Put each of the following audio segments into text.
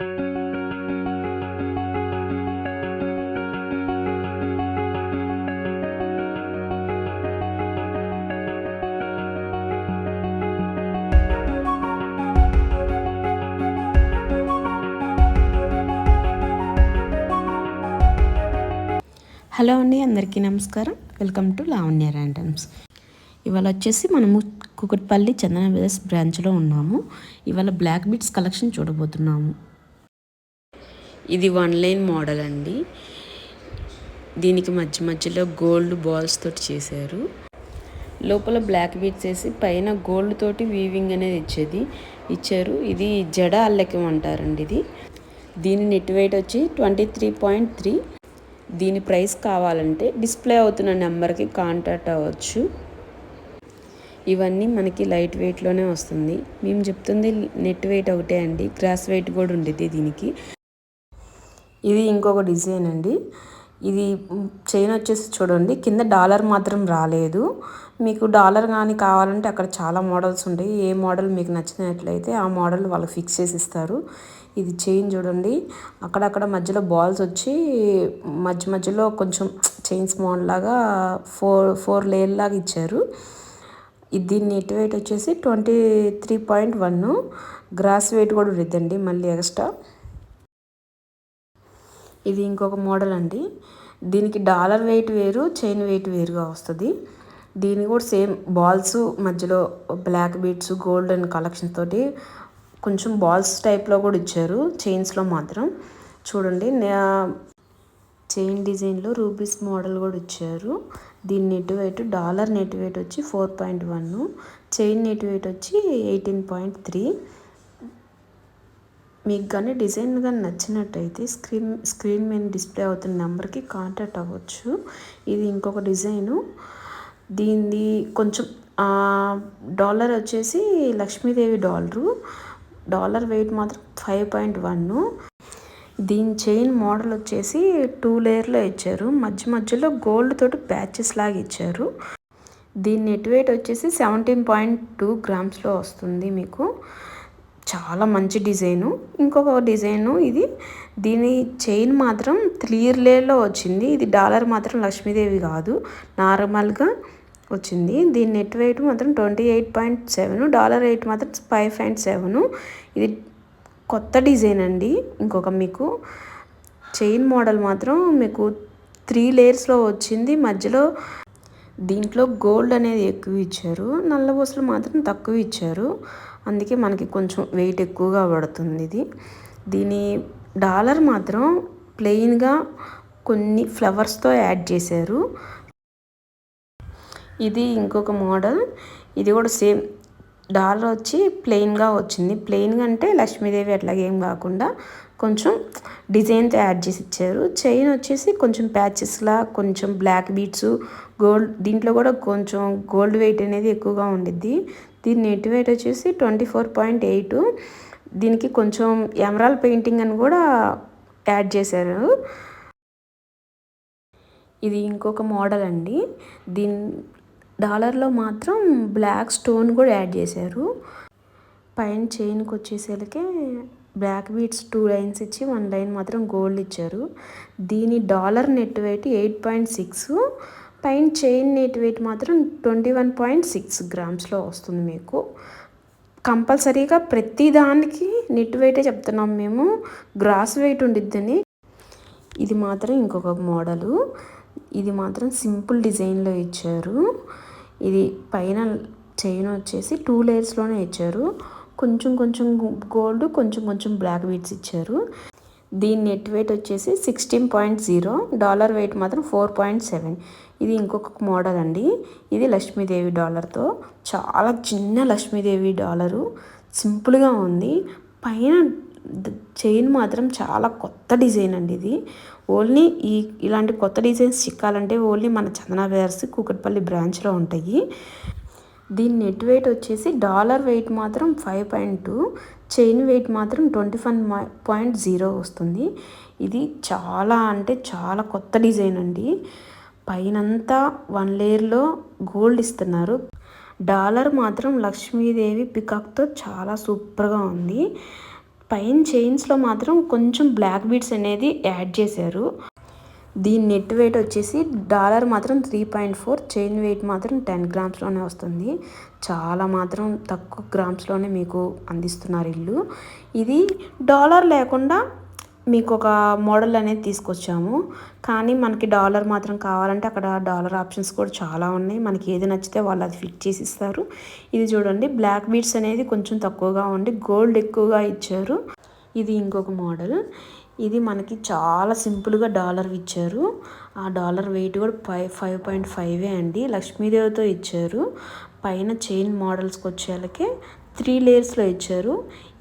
Hello అండి అందరికీ నమస్కారం. Welcome to Lavanya randoms. ఇవాళ వచ్చేసి మనము కుకట్పల్లి చందన బ్రదర్స్ బ్రాంచ్లో ఉన్నాము. ఇవాళ బ్లాక్ బీట్స్ కలెక్షన్ చూడబోతున్నాము. ఇది వన్ లైన్ మోడల్ అండి. దీనికి మధ్య మధ్యలో గోల్డ్ బాల్స్ తోటి చేశారు. లోపల బ్లాక్ బీట్స్ వేసి పైన గోల్డ్ తోటి వీవింగ్ అనేది ఇచ్చేది ఇచ్చారు. ఇది జడ అల్లకం అంటారండి ఇది. దీని నెట్ వెయిట్ వచ్చి ట్వంటీ త్రీ పాయింట్ త్రీ. దీని ప్రైస్ కావాలంటే డిస్ప్లే అవుతున్న నెంబర్కి కాంటాక్ట్ అవ్వచ్చు. ఇవన్నీ మనకి లైట్ వెయిట్లోనే వస్తుంది. మేము చెప్తుంది నెట్ వెయిట్ ఒకటే అండి. గ్రాస్ వెయిట్ కూడా ఉండేది దీనికి. ఇది ఇంకొక డిజైన్ అండి. ఇది చైన్ వచ్చేసి చూడండి కింద డాలర్ మాత్రం రాలేదు. మీకు డాలర్ కానీ కావాలంటే అక్కడ చాలా మోడల్స్ ఉంటాయి. ఏ మోడల్ మీకు నచ్చినట్లయితే ఆ మోడల్ వాళ్ళు ఫిక్స్ చేసి ఇస్తారు. ఇది చైన్ చూడండి అక్కడక్కడ మధ్యలో బాల్స్ వచ్చి మధ్య మధ్యలో కొంచెం చైన్స్ మోడల్ లాగా ఫోర్ ఫోర్ లేయర్ లాగా ఇచ్చారు. దీని నెట్ వెయిట్ వచ్చేసి twenty three point one gross weight కూడా ఉండిద్దండి మళ్ళీ ఎక్స్ట్రా. ఇది ఇంకొక మోడల్ అండి. దీనికి డాలర్ వెయిట్ వేరు చైన్ వెయిట్ వేరుగా వస్తుంది. దీని కూడా సేమ్ బాల్స్ మధ్యలో బ్లాక్ బీట్స్ గోల్డెన్ కలెక్షన్ తోటి కొంచెం బాల్స్ టైప్లో కూడా ఇచ్చారు చైన్స్లో మాత్రం. చూడండి చైన్ డిజైన్లో రూపీస్ మోడల్ కూడా ఇచ్చారు. దీని net weight dollar net weight వచ్చి four point one chain net weight వచ్చి ఎయిటీన్ పాయింట్ త్రీ. మీకు కానీ డిజైన్ కానీ నచ్చినట్టయితే స్క్రీన్ స్క్రీన్ మీద డిస్ప్లే అవుతున్న నెంబర్కి కాంటాక్ట్ అవ్వచ్చు. ఇది ఇంకొక డిజైను. దీన్ని కొంచెం డాలర్ వచ్చేసి లక్ష్మీదేవి డాలరు. డాలర్ వెయిట్ మాత్రం ఫైవ్ పాయింట్ వన్. దీని చైన్ మోడల్ వచ్చేసి టూ లేయర్లో ఇచ్చారు. మధ్య మధ్యలో గోల్డ్ తోటి ప్యాచెస్ లాగా ఇచ్చారు. దీని నెట్ వెయిట్ వచ్చేసి సెవెంటీన్ పాయింట్ టూ గ్రామ్స్లో వస్తుంది మీకు. చాలా మంచి డిజైను. ఇంకొక డిజైను ఇది. దీని చైన్ మాత్రం క్లియర్లేలో వచ్చింది. ఇది డాలర్ మాత్రం లక్ష్మీదేవి కాదు. నార్మల్గా వచ్చింది. దీని నెట్ వెయిట్ మాత్రం twenty eight point seven. Dollar weight మాత్రం ఫైవ్ పాయింట్ సెవెన్. ఇది కొత్త డిజైన్ అండి. ఇంకొక మీకు చైన్ మోడల్ మాత్రం మీకు త్రీ లేయర్స్లో వచ్చింది. మధ్యలో దీంట్లో గోల్డ్ అనేది ఎక్కువ ఇచ్చారు. నల్ల పూసలు మాత్రం తక్కువ ఇచ్చారు. అందుకే మనకి కొంచెం వెయిట్ ఎక్కువగా పడుతుంది ఇది. దీని డాలర్ మాత్రం ప్లెయిన్గా కొన్ని ఫ్లవర్స్తో యాడ్ చేశారు. ఇది ఇంకొక మోడల్ ఇది కూడా సేమ్ డాలర్ వచ్చి ప్లెయిన్గా వచ్చింది. ప్లెయిన్గా అంటే లక్ష్మీదేవి అట్లాగేం ఏం కాకుండా కొంచెం డిజైన్తో యాడ్ చేసి ఇచ్చారు. చైన్ వచ్చేసి కొంచెం ప్యాచెస్లా కొంచెం బ్లాక్ బీట్స్ గోల్డ్ దీంట్లో కూడా కొంచెం గోల్డ్ వెయిట్ అనేది ఎక్కువగా ఉండిద్ది. దీని నెట్ వెయిట్ వచ్చేసి ట్వంటీ ఫోర్ పాయింట్ ఎయిట్. దీనికి కొంచెం ఎమరాల్ పెయింటింగ్ అని కూడా యాడ్ చేశారు. ఇది ఇంకొక మోడల్ అండి. దీని డాలర్లో మాత్రం బ్లాక్ స్టోన్ కూడా యాడ్ చేశారు. పైన చైన్కి వచ్చేసరికి బ్లాక్ బీట్స్ టూ లైన్స్ ఇచ్చి వన్ లైన్ మాత్రం గోల్డ్ ఇచ్చారు. దీని dollar net weight eight point six పైన చైన్ నెట్ వెయిట్ మాత్రం ట్వంటీ వన్ పాయింట్ సిక్స్ గ్రామ్స్లో వస్తుంది మీకు. కంపల్సరీగా ప్రతి దానికి నెట్ వెయిటే చెప్తున్నాం మేము. గ్రాస్ వెయిట్ ఉండిద్దని. ఇది మాత్రం ఇంకొక మోడలు. ఇది మాత్రం సింపుల్ డిజైన్లో ఇచ్చారు. ఇది పైన చైన్ వచ్చేసి టూ లేయర్స్లోనే ఇచ్చారు. కొంచెం కొంచెం గోల్డ్ కొంచెం కొంచెం బ్లాక్ బీట్స్ ఇచ్చారు. దీని నెట్ వెయిట్ వచ్చేసి sixteen point zero dollar weight మాత్రం ఫోర్ పాయింట్ సెవెన్ ఇది ఇంకొక మోడల్ అండి. ఇది లక్ష్మీదేవి డాలర్తో చాలా చిన్న లక్ష్మీదేవి డాలరు సింపుల్గా ఉంది. పైన చైన్ మాత్రం చాలా కొత్త డిజైన్ అండి ఇది. ఓన్లీ ఈ ఇలాంటి కొత్త డిజైన్స్ చిక్కాలంటే ఓన్లీ మన చందన వేర్స్ కూకట్పల్లి బ్రాంచ్లో ఉంటాయి. దీని నెట్ వెయిట్ వచ్చేసి డాలర్ వెయిట్ మాత్రం five point two chain weight మాత్రం ట్వంటీ వన్ పాయింట్ జీరో వస్తుంది. ఇది చాలా అంటే చాలా కొత్త డిజైన్ అండి. పైనంతా వన్ లేయర్లో గోల్డ్ ఇస్తున్నారు. డాలర్ మాత్రం లక్ష్మీదేవి పికాక్తో చాలా సూపర్గా ఉంది. పైన చైన్స్లో మాత్రం కొంచెం బ్లాక్ బీడ్స్ అనేది యాడ్ చేశారు. దీని నెట్ వెయిట్ వచ్చేసి డాలర్ మాత్రం three point four chain weight మాత్రం టెన్ గ్రామ్స్లోనే వస్తుంది. చాలా మాత్రం తక్కువ గ్రామ్స్లోనే మీకు అందిస్తున్నారు ఇల్లు. ఇది డాలర్ లేకుండా మీకు ఒక మోడల్ అనేది తీసుకొచ్చాము. కానీ మనకి డాలర్ మాత్రం కావాలంటే అక్కడ డాలర్ ఆప్షన్స్ కూడా చాలా ఉన్నాయి. మనకి ఏది నచ్చితే వాళ్ళు అది ఫిట్ చేసి ఇస్తారు ఇది చూడండి బ్లాక్ బీడ్స్ అనేది కొంచెం తక్కువగా ఉండి గోల్డ్ ఎక్కువగా ఇచ్చారు. ఇది ఇంకొక మోడల్. ఇది మనకి చాలా సింపుల్గా డాలర్ ఇచ్చారు. ఆ డాలర్ వెయిట్ కూడా ఫైవ్ ఫైవ్ పాయింట్ ఫైవే అండి. లక్ష్మీదేవితో ఇచ్చారు. పైన చైన్ మోడల్స్కి వచ్చేళ్ళకే త్రీ లేయర్స్లో ఇచ్చారు.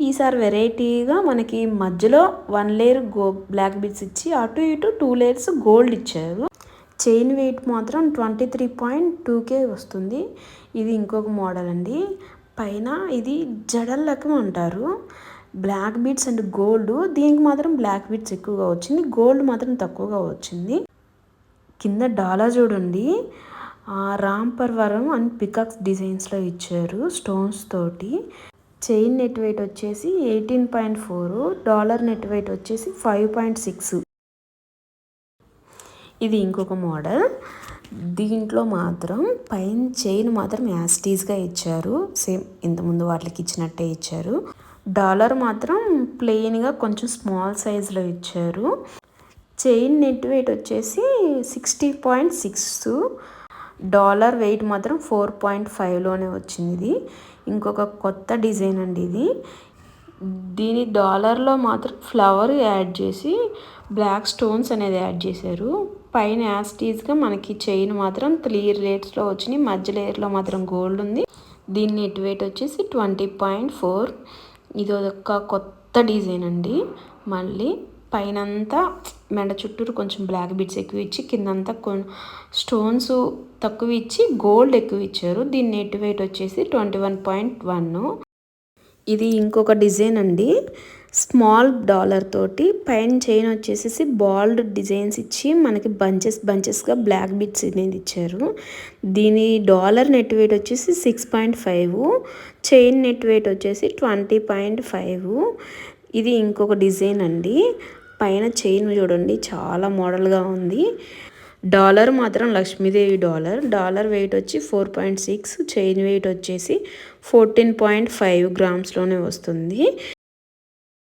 ఈసారి వెరైటీగా మనకి మధ్యలో వన్ లేయర్ గో బ్లాక్ బీడ్స్ ఇచ్చి అటు ఇటు టూ లేయర్స్ గోల్డ్ ఇచ్చారు. చైన్ వెయిట్ మాత్రం ట్వంటీ త్రీ పాయింట్ టూకే వస్తుంది. ఇది ఇంకొక మోడల్ అండి. పైన ఇది జడల్ లెక్క అంటారు. బ్లాక్ బీడ్స్ అండ్ గోల్డ్ దీనికి మాత్రం బ్లాక్ బీడ్స్ ఎక్కువగా వచ్చింది. గోల్డ్ మాత్రం తక్కువగా వచ్చింది. కింద డాలా చూడండి. రామ్ అండ్ పికాక్స్ డిజైన్స్లో ఇచ్చారు స్టోన్స్ తోటి. చైన్ నెట్ వెయిట్ వచ్చేసి eighteen point four dollar net weight వచ్చేసి ఫైవ్ పాయింట్ సిక్స్. ఇది ఇంకొక మోడల్. దీంట్లో మాత్రం పైన చైన్ మాత్రం యాస్టీస్గా ఇచ్చారు. సేమ్ ఇంతకుముందు వాటికి ఇచ్చినట్టే ఇచ్చారు. డాలర్ మాత్రం ప్లెయిన్గా కొంచెం స్మాల్ సైజులో ఇచ్చారు. చైన్ నెట్ వెయిట్ వచ్చేసి sixty point six. Dollar weight మాత్రం ఫోర్ పాయింట్ ఫైవ్లోనే వచ్చింది ఇది. ఇంకొక కొత్త డిజైన్ అండి ఇది. దీని డాలర్లో మాత్రం ఫ్లవర్ యాడ్ చేసి బ్లాక్ స్టోన్స్ అనేది యాడ్ చేశారు. పైన యాస్టీస్గా మనకి చైన్ మాత్రం త్రీ లేయర్స్లో వచ్చినాయి. మధ్య లేయర్లో మాత్రం గోల్డ్ ఉంది. దీని నెట్ వెయిట్ వచ్చేసి ట్వంటీ పాయింట్ ఫోర్. ఇది ఒక కొత్త డిజైన్ అండి. మళ్ళీ పైనంతా మెడ చుట్టూరు కొంచెం బ్లాక్ బిట్స్ ఎక్కువ ఇచ్చి కిందంతా కొ స్టోన్స్ తక్కువ ఇచ్చి గోల్డ్ ఎక్కువ ఇచ్చారు. దీని నెట్ వెయిట్ వచ్చేసి ట్వంటీ వన్ పాయింట్ వన్ ఇది ఇంకొక డిజైన్ అండి. స్మాల్ డాలర్ తోటి పైన చైన్ వచ్చేసి బాల్డ్ డిజైన్స్ ఇచ్చి మనకి బంచెస్ బంచెస్గా బ్లాక్ బిట్స్ అనేది ఇచ్చారు. దీని డాలర్ నెట్ వెయిట్ వచ్చేసి six point five chain net weight వచ్చేసి ట్వంటీ పాయింట్ ఫైవ్ ఇది ఇంకొక డిజైన్ అండి. పైన చైన్ చూడండి చాలా మోడల్గా ఉంది. డాలర్ మాత్రం లక్ష్మీదేవి డాలర్. డాలర్ వెయిట్ వచ్చి four point six chain weight వచ్చేసి ఫోర్టీన్ పాయింట్ ఫైవ్ గ్రామ్స్లోనే వస్తుంది.